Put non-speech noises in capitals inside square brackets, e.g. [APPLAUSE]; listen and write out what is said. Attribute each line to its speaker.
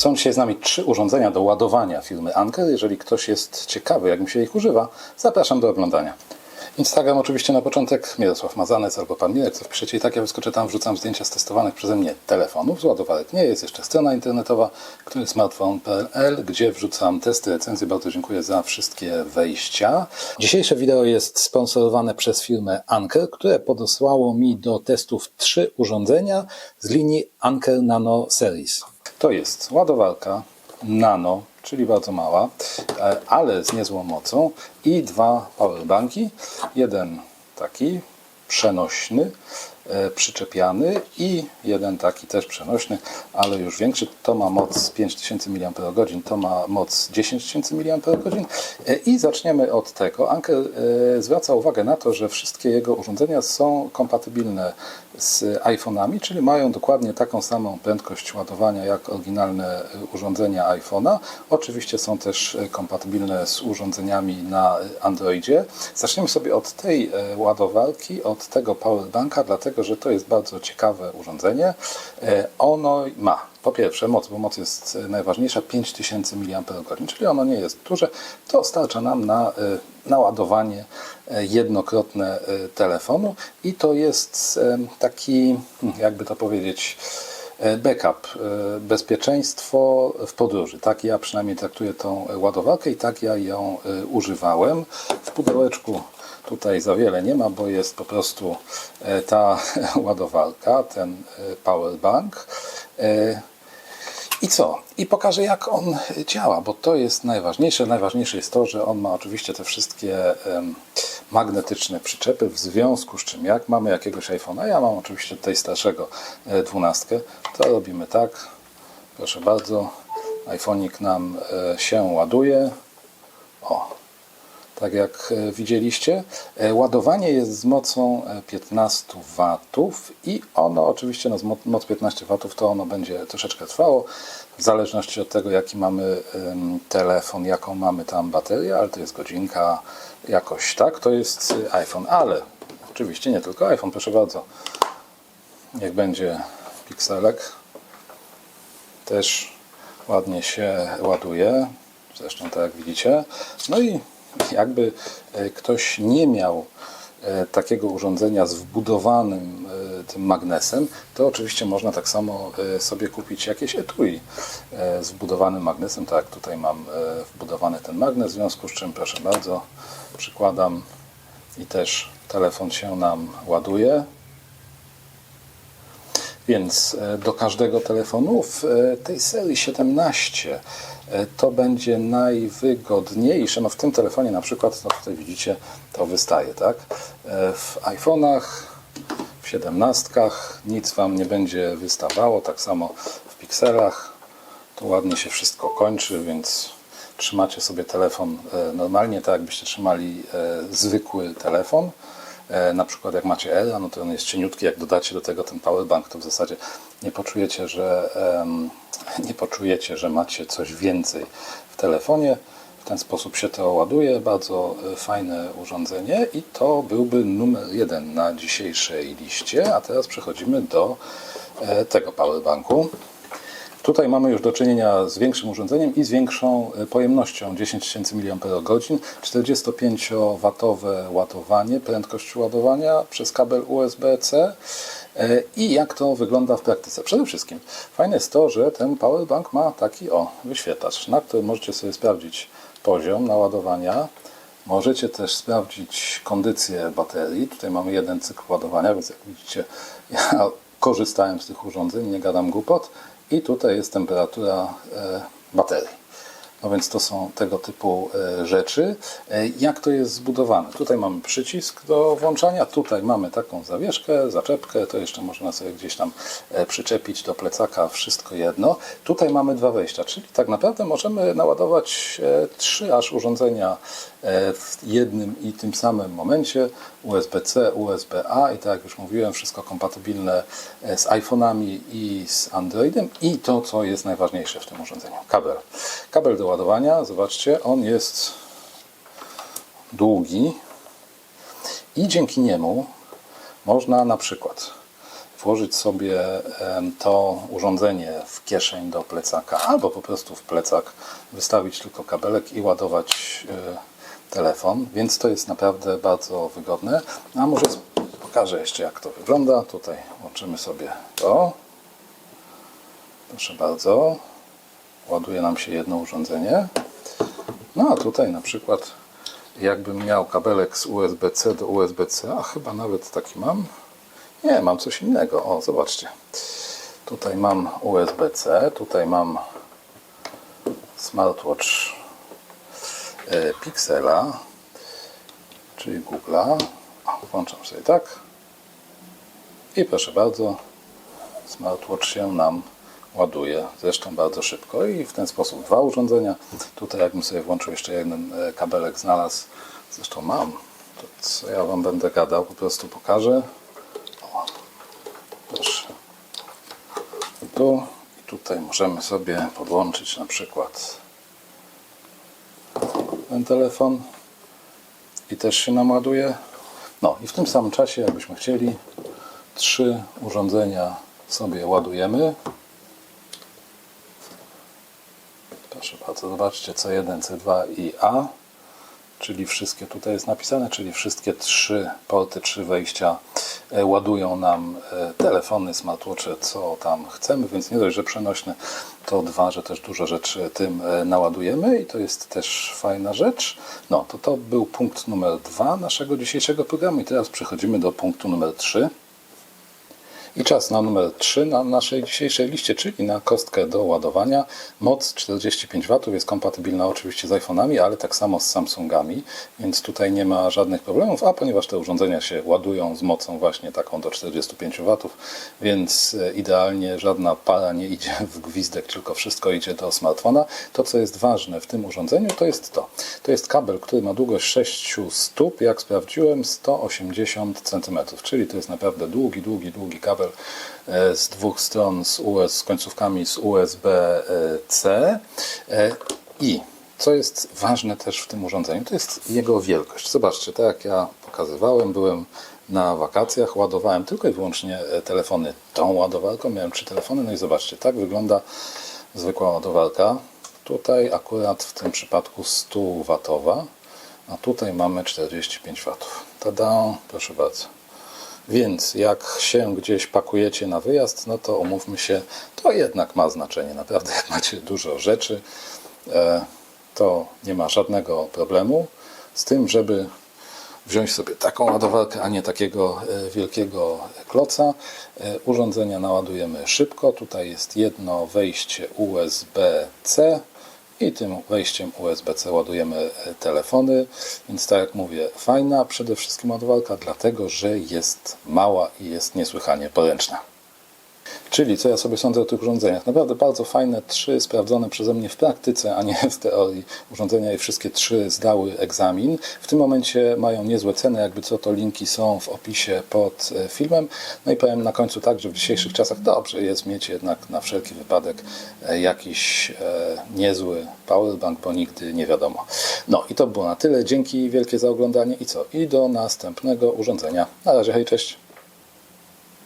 Speaker 1: Są dzisiaj z nami trzy urządzenia do ładowania firmy Anker. Jeżeli ktoś jest ciekawy, jak mi się ich używa, zapraszam do oglądania. Instagram oczywiście na początek, Mirosław Mazanec albo Pan Mirek, co wpiszecie i tak ja wyskoczę tam, wrzucam zdjęcia z testowanych przeze mnie telefonów, z ładowarek nie, jest jeszcze strona internetowa, który smartphone.pl, gdzie wrzucam testy, recenzje, bardzo dziękuję za wszystkie wejścia. Dzisiejsze wideo jest sponsorowane przez firmę Anker, które podesłało mi do testów trzy urządzenia z linii Anker Nano Series. To jest ładowarka Nano, czyli bardzo mała, e, ale z niezłą mocą i dwa powerbanki. Jeden taki przenośny, e, przyczepiany i jeden taki też przenośny, ale już większy. To ma moc 5000 mAh, to ma moc 10 000 mAh E, i zaczniemy od tego. Anker zwraca uwagę na to, że wszystkie jego urządzenia są kompatybilne z iPhone'ami, czyli mają dokładnie taką samą prędkość ładowania jak oryginalne urządzenia iPhone'a. Oczywiście są też e, kompatybilne z urządzeniami na Androidzie. Zaczniemy sobie od tej e, ładowarki, od tego powerbanka, dlatego że to jest bardzo ciekawe urządzenie. E, Ono ma po pierwsze moc, bo moc jest e, najważniejsza, 5000 mAh, czyli ono nie jest duże. To starcza nam na e, naładowanie e, jednokrotne telefonu i to jest taki, hmm, jakby to powiedzieć, backup, bezpieczeństwo w podróży. Tak ja przynajmniej traktuję tą ładowarkę i tak ja ją używałem. W pudełeczku tutaj za wiele nie ma, bo jest po prostu ta [LAUGHS] ładowarka, ten powerbank. E, i co? I pokażę, jak on działa, bo to jest najważniejsze. Najważniejsze jest to, że on ma oczywiście te wszystkie magnetyczne przyczepy, w związku z czym, jak mamy jakiegoś iPhone'a, ja mam oczywiście tutaj starszego e, 12, to robimy tak. Proszę bardzo, iPhone'ik nam e, się ładuje. O, tak jak e, widzieliście. E, Ładowanie jest z mocą e, 15 W i ono oczywiście no, moc 15 W to ono będzie troszeczkę trwało, w zależności od tego jaki mamy telefon, jaką mamy tam baterię, ale to jest godzinka jakoś, tak? To jest iPhone, ale oczywiście nie tylko iPhone, proszę bardzo. Niech będzie pikselek. Też ładnie się ładuje. Zresztą tak jak widzicie. No i jakby e, ktoś nie miał e, takiego urządzenia z wbudowanym e, tym magnesem, to oczywiście można tak samo sobie kupić jakieś etui z wbudowanym magnesem. Tak, jak tutaj mam wbudowany ten magnes, w związku z czym proszę bardzo, przykładam i też telefon się nam ładuje. Więc e, do każdego telefonu w e, tej serii 17 e, to będzie najwygodniejsze. No w tym telefonie na przykład, no tutaj widzicie, to wystaje, tak? W iPhone'ach, w 17 nic Wam nie będzie wystawało, tak samo w pikselach. Tu ładnie się wszystko kończy, więc trzymacie sobie telefon normalnie, tak jakbyście trzymali zwykły telefon. E, Na przykład jak macie Era, no to on jest cieniutki, jak dodacie do tego ten powerbank, to w zasadzie nie poczujecie, że [LAUGHS] nie poczujecie, że macie coś więcej w telefonie. W ten sposób się to ładuje. Bardzo e, fajne urządzenie i to byłby numer jeden na dzisiejszej liście. A teraz przechodzimy do e, tego powerbanku. Tutaj mamy już do czynienia z większym urządzeniem i z większą e, pojemnością 10 000 mAh, 45W ładowanie, prędkość ładowania przez kabel USB-C E, i jak to wygląda w praktyce. Przede wszystkim fajne jest to, że ten powerbank ma taki o wyświetlacz, na którym możecie sobie sprawdzić poziom naładowania. Możecie też sprawdzić kondycję baterii. Tutaj mamy jeden cykl ładowania, więc jak widzicie, ja korzystałem z tych urządzeń, nie gadam głupot. I tutaj jest temperatura e, baterii. No więc to są tego typu e, rzeczy. E, Jak to jest zbudowane? Tutaj mamy przycisk do włączania, tutaj mamy taką zawieszkę, zaczepkę, to jeszcze można sobie gdzieś tam e, przyczepić do plecaka, wszystko jedno. Tutaj mamy dwa wejścia, czyli tak naprawdę możemy naładować trzy aż urządzenia w jednym i tym samym momencie. USB-C, USB-A i tak jak już mówiłem, wszystko kompatybilne z iPhone'ami i z Androidem i to, co jest najważniejsze w tym urządzeniu, kabel. Kabel do ładowania, zobaczcie, on jest długi i dzięki niemu można na przykład włożyć sobie to urządzenie w kieszeń do plecaka albo po prostu w plecak, wystawić tylko kabelek i ładować e, telefon, więc to jest naprawdę bardzo wygodne. A może pokażę jeszcze jak to wygląda. Tutaj łączymy sobie to. Proszę bardzo. Ładuje nam się jedno urządzenie. No a tutaj na przykład jakbym miał kabelek z USB-C do USB-C, a chyba nawet taki mam. Nie, mam coś innego. O, zobaczcie. Tutaj mam USB-C, tutaj mam smartwatch e, Pixela, czyli Google'a. Włączam sobie tak. I proszę bardzo, smartwatch się nam ładuje, zresztą bardzo szybko i w ten sposób dwa urządzenia. Tutaj jakbym sobie włączył jeszcze jeden e, kabelek znalazł, zresztą mam, to co ja Wam będę gadał, po prostu pokażę. O, proszę. Tu i tutaj możemy sobie podłączyć na przykład ten telefon i też się nam ładuje. No i w tym samym czasie, jakbyśmy chcieli, trzy urządzenia sobie ładujemy. Proszę bardzo, zobaczcie C1, C2 i A, czyli wszystkie tutaj jest napisane, czyli wszystkie trzy porty, trzy wejścia e, ładują nam e, telefony, smartwatche, co tam chcemy, więc nie dość, że przenośne, to dwa, że też dużo rzeczy tym e, naładujemy i to jest też fajna rzecz. No, to to był punkt numer dwa naszego dzisiejszego programu i teraz przechodzimy do punktu numer trzy. I czas na numer 3 na naszej dzisiejszej liście, czyli na kostkę do ładowania. Moc 45 W jest kompatybilna oczywiście z iPhone'ami, ale tak samo z Samsungami, więc tutaj nie ma żadnych problemów, a ponieważ te urządzenia się ładują z mocą właśnie taką do 45 W, więc e, idealnie żadna para nie idzie w gwizdek, tylko wszystko idzie do smartfona. To, co jest ważne w tym urządzeniu, to jest to. To jest kabel, który ma długość 6 stóp, jak sprawdziłem, 180 cm, czyli to jest naprawdę długi, długi, długi kabel z dwóch stron z, US, z końcówkami z USB-C E, i co jest ważne też w tym urządzeniu, to jest jego wielkość. Zobaczcie, tak jak ja pokazywałem, byłem na wakacjach, ładowałem tylko i wyłącznie e, telefony tą ładowarką, miałem trzy telefony, no i zobaczcie, tak wygląda zwykła ładowarka. Tutaj akurat w tym przypadku 100 watowa, a tutaj mamy 45 watów. Tada, proszę bardzo. Więc jak się gdzieś pakujecie na wyjazd, no to umówmy się, to jednak ma znaczenie. Naprawdę, [LAUGHS] jak macie dużo rzeczy, e, to nie ma żadnego problemu z tym, żeby wziąć sobie taką ładowarkę, a nie takiego e, wielkiego kloca. E, Urządzenia naładujemy szybko. Tutaj jest jedno wejście USB-C i tym wejściem USB-C ładujemy e, telefony. Więc tak jak mówię, fajna przede wszystkim ładowarka, dlatego że jest mała i jest niesłychanie poręczna. Czyli co ja sobie sądzę o tych urządzeniach? Naprawdę bardzo fajne, trzy sprawdzone przeze mnie w praktyce, a nie w teorii urządzenia i wszystkie trzy zdały egzamin. W tym momencie mają niezłe ceny, jakby co to linki są w opisie pod e, filmem. No i powiem na końcu tak, że w dzisiejszych czasach dobrze jest mieć jednak na wszelki wypadek e, jakiś e, niezły powerbank, bo nigdy nie wiadomo. No i to było na tyle. Dzięki wielkie za oglądanie i co? I do następnego urządzenia. Na razie, hej, cześć!